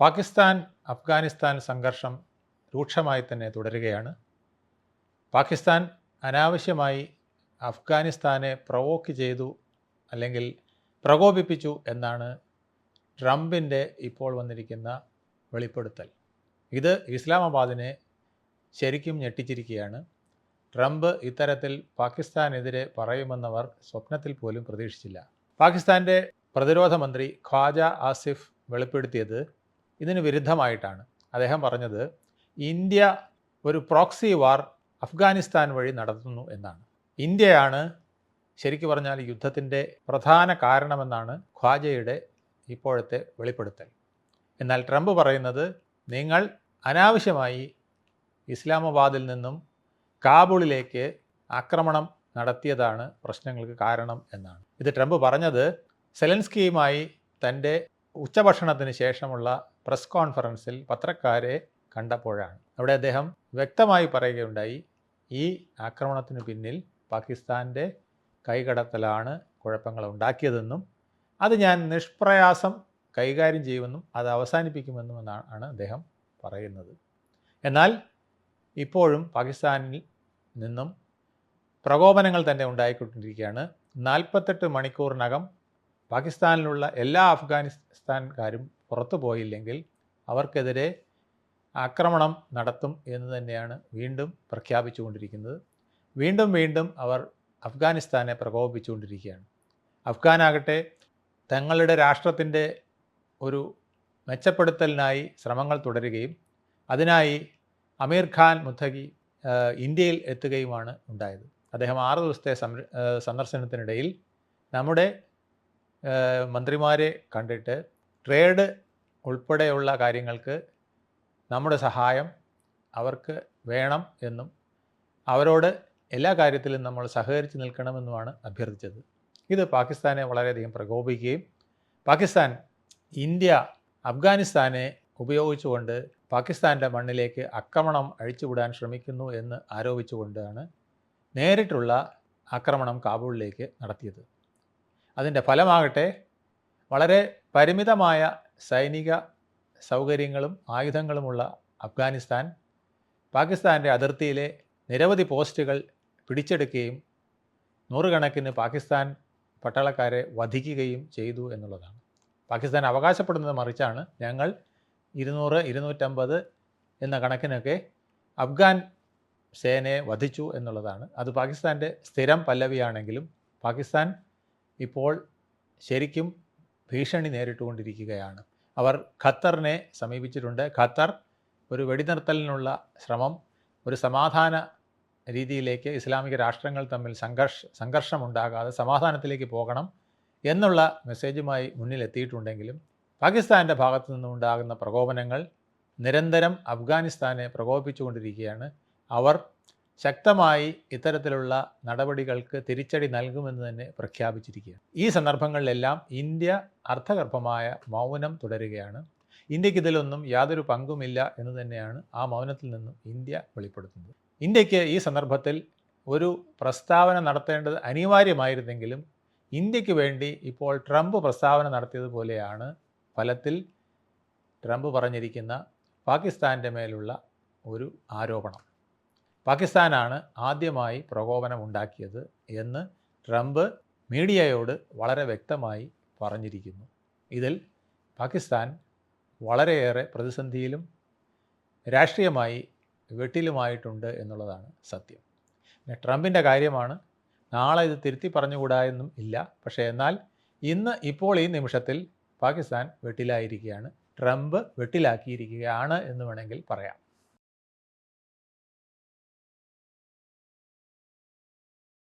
പാകിസ്ഥാൻ അഫ്ഗാനിസ്ഥാൻ സംഘർഷം രൂക്ഷമായി തന്നെ തുടരുകയാണ്. പാകിസ്ഥാൻ അനാവശ്യമായി അഫ്ഗാനിസ്ഥാനെ പ്രവോക്ക് ചെയ്തു അല്ലെങ്കിൽ പ്രകോപിപ്പിച്ചു എന്നാണ് ട്രംപിന്റെ ഇപ്പോൾ വന്നിരിക്കുന്ന വെളിപ്പെടുത്തൽ. ഇത് ഇസ്ലാമാബാദിനെ ശരിക്കും ഞെട്ടിച്ചിരിക്കുകയാണ്. ട്രംപ് ഇത്തരത്തിൽ പാകിസ്ഥാനെതിരെ പറയുമെന്നവർ സ്വപ്നത്തിൽ പോലും പ്രതീക്ഷിച്ചില്ല. പാകിസ്ഥാന്റെ പ്രതിരോധ മന്ത്രി ഖ്വാജ ആസിഫ് വെളിപ്പെടുത്തിയത് ഇതിന് വിരുദ്ധമായിട്ടാണ്. അദ്ദേഹം പറഞ്ഞത് ഇന്ത്യ ഒരു പ്രോക്സി വാർ അഫ്ഗാനിസ്ഥാൻ വഴി നടത്തുന്നു എന്നാണ്. ഇന്ത്യയാണ് ശരിക്കു പറഞ്ഞാൽ യുദ്ധത്തിന്റെ പ്രധാന കാരണമെന്നാണ് ഖ്വാജയുടെ ഇപ്പോഴത്തെ വെളിപ്പെടുത്തൽ. എന്നാൽ ട്രംപ് പറയുന്നത് നിങ്ങൾ അനാവശ്യമായി ഇസ്ലാമാബാദിൽ നിന്നും കാബൂളിലേക്ക് ആക്രമണം നടത്തിയതാണ് പ്രശ്നങ്ങൾക്ക് കാരണം എന്നാണ്. ഇത് ട്രംപ് പറഞ്ഞത് സെലൻസ്കിയുമായി തന്റെ ഉച്ചഭക്ഷണത്തിന് ശേഷമുള്ള പ്രസ് കോൺഫറൻസിൽ പത്രക്കാരെ കണ്ടപ്പോഴാണ്. അവിടെ അദ്ദേഹം വ്യക്തമായി പറയുകയുണ്ടായി ഈ ആക്രമണത്തിന് പിന്നിൽ പാകിസ്ഥാന്റെ കൈകടത്തലാണ് കുഴപ്പങ്ങൾ ഉണ്ടാക്കിയതെന്നും അത് ഞാൻ നിഷ്പ്രയാസം കൈകാര്യം ചെയ്യുമെന്നും അത് അവസാനിപ്പിക്കുമെന്നും എന്നാണ് ആണ് അദ്ദേഹം പറയുന്നത്. എന്നാൽ ഇപ്പോഴും പാകിസ്ഥാനിൽ നിന്നും പ്രകോപനങ്ങൾ തന്നെ ഉണ്ടായിക്കൊണ്ടിരിക്കുകയാണ്. നാൽപ്പത്തെട്ട് മണിക്കൂറിനകം പാകിസ്ഥാനിലുള്ള എല്ലാ അഫ്ഗാനിസ്ഥാൻകാരും പുറത്തു പോയില്ലെങ്കിൽ അവർക്കെതിരെ ആക്രമണം നടത്തും എന്ന് തന്നെയാണ് വീണ്ടും പ്രഖ്യാപിച്ചുകൊണ്ടിരിക്കുന്നത്. വീണ്ടും വീണ്ടും അവർ അഫ്ഗാനിസ്ഥാനെ പ്രകോപിപ്പിച്ചുകൊണ്ടിരിക്കുകയാണ്. അഫ്ഗാനാകട്ടെ തങ്ങളുടെ രാഷ്ട്രത്തിന്റെ ഒരു മെച്ചപ്പെടുത്തലിനായി ശ്രമങ്ങൾ തുടരുകയും അതിനായി അമീർ ഖാൻ മുത്തഖി ഇന്ത്യയിൽ എത്തുകയുമാണ് ഉണ്ടായത്. അദ്ദേഹം ആറ് ദിവസത്തെ സന്ദർശനത്തിനിടയിൽ നമ്മുടെ മന്ത്രിമാരെ കണ്ടിട്ട് ട്രേഡ് ഉൾപ്പെടെയുള്ള കാര്യങ്ങൾക്ക് നമ്മുടെ സഹായം അവർക്ക് വേണം എന്നും അവരോട് എല്ലാ കാര്യത്തിലും നമ്മൾ സഹകരിച്ച് നിൽക്കണമെന്നുമാണ് അഭ്യർത്ഥിച്ചത്. ഇത് പാകിസ്ഥാനെ വളരെയധികം പ്രകോപിക്കുകയും പാകിസ്ഥാൻ ഇന്ത്യ അഫ്ഗാനിസ്ഥാനെ ഉപയോഗിച്ചുകൊണ്ട് പാകിസ്ഥാന്റെ മണ്ണിലേക്ക് ആക്രമണം അഴിച്ചുവിടാൻ ശ്രമിക്കുന്നു എന്ന് ആരോപിച്ചുകൊണ്ടാണ് നേരിട്ടുള്ള ആക്രമണം കാബൂളിലേക്ക് നടത്തിയത്. അതിന്റെ ഫലമാകട്ടെ വളരെ പരിമിതമായ സൈനിക സൗകര്യങ്ങളും ആയുധങ്ങളുമുള്ള അഫ്ഗാനിസ്ഥാൻ പാകിസ്ഥാന്റെ അതിർത്തിയിലെ നിരവധി പോസ്റ്റുകൾ പിടിച്ചെടുക്കുകയും നൂറുകണക്കിന് പാകിസ്ഥാൻ പട്ടാളക്കാരെ വധിക്കുകയും ചെയ്തു എന്നുള്ളതാണ്. പാകിസ്ഥാൻ അവകാശപ്പെടുന്നത് മറിച്ചാണ് ഞങ്ങൾ ഇരുന്നൂറ് ഇരുന്നൂറ്റമ്പത് എന്ന കണക്കിനൊക്കെ അഫ്ഗാൻ സേനയെ വധിച്ചു എന്നുള്ളതാണ്. അത് പാകിസ്ഥാന്റെ സ്ഥിരം പല്ലവിയാണെങ്കിലും പാകിസ്ഥാൻ ഇപ്പോൾ ശരിക്കും ഭീഷണി നേരിട്ടുകൊണ്ടിരിക്കുകയാണ്. അവർ ഖത്തറിനെ സമീപിച്ചിട്ടുണ്ട്. ഖത്തർ ഒരു വെടിനിർത്തലിനുള്ള ശ്രമം ഒരു സമാധാന രീതിയിലേക്ക് ഇസ്ലാമിക രാഷ്ട്രങ്ങൾ തമ്മിൽ സംഘർഷ സംഘർഷമുണ്ടാകാതെ സമാധാനത്തിലേക്ക് പോകണം എന്നുള്ള മെസ്സേജുമായി മുന്നിലെത്തിയിട്ടുണ്ടെങ്കിലും പാകിസ്ഥാന്റെ ഭാഗത്തു നിന്നുണ്ടാകുന്ന പ്രകോപനങ്ങൾ നിരന്തരം അഫ്ഗാനിസ്ഥാനെ പ്രകോപിപ്പിച്ചുകൊണ്ടിരിക്കുകയാണ്. അവർ ശക്തമായി ഇത്തരത്തിലുള്ള നടപടികൾക്ക് തിരിച്ചടി നൽകുമെന്ന് തന്നെ പ്രഖ്യാപിച്ചിരിക്കുകയാണ്. ഈ സന്ദർഭങ്ങളിലെല്ലാം ഇന്ത്യ അർത്ഥഗർഭമായ മൗനം തുടരുകയാണ്. ഇന്ത്യയ്ക്ക് ഇതിലൊന്നും യാതൊരു പങ്കുമില്ല എന്ന് തന്നെയാണ് ആ മൗനത്തിൽ നിന്നും ഇന്ത്യ വെളിപ്പെടുത്തുന്നത്. ഇന്ത്യയ്ക്ക് ഈ സന്ദർഭത്തിൽ ഒരു പ്രസ്താവന നടത്തേണ്ടത് അനിവാര്യമായിരുന്നെങ്കിലും ഇന്ത്യയ്ക്ക് വേണ്ടി ഇപ്പോൾ ട്രംപ് പ്രസ്താവന നടത്തിയതുപോലെയാണ് ഫലത്തിൽ ട്രംപ് പറഞ്ഞിരിക്കുന്ന പാകിസ്ഥാന്റെ മേലുള്ള ഒരു ആരോപണം. പാകിസ്ഥാനാണ് ആദ്യമായി പ്രകോപനം ഉണ്ടാക്കിയത് എന്ന് ട്രംപ് മീഡിയയോട് വളരെ വ്യക്തമായി പറഞ്ഞിരിക്കുന്നു. ഇതിൽ പാകിസ്ഥാൻ വളരെയേറെ പ്രതിസന്ധിയിലും രാഷ്ട്രീയമായി വെട്ടിലുമായിട്ടുണ്ട് എന്നുള്ളതാണ് സത്യം. പിന്നെ ട്രംപിന്റെ കാര്യമാണ് നാളെ ഇത് തിരുത്തി പറഞ്ഞുകൂടാ എന്നും ഇല്ല. പക്ഷേ എന്നാൽ ഇന്ന് ഇപ്പോൾ ഈ നിമിഷത്തിൽ പാകിസ്ഥാൻ വെട്ടിലായിരിക്കുകയാണ്. ട്രംപ് വെട്ടിലാക്കിയിരിക്കുകയാണ് എന്ന് വേണമെങ്കിൽ പറയാം.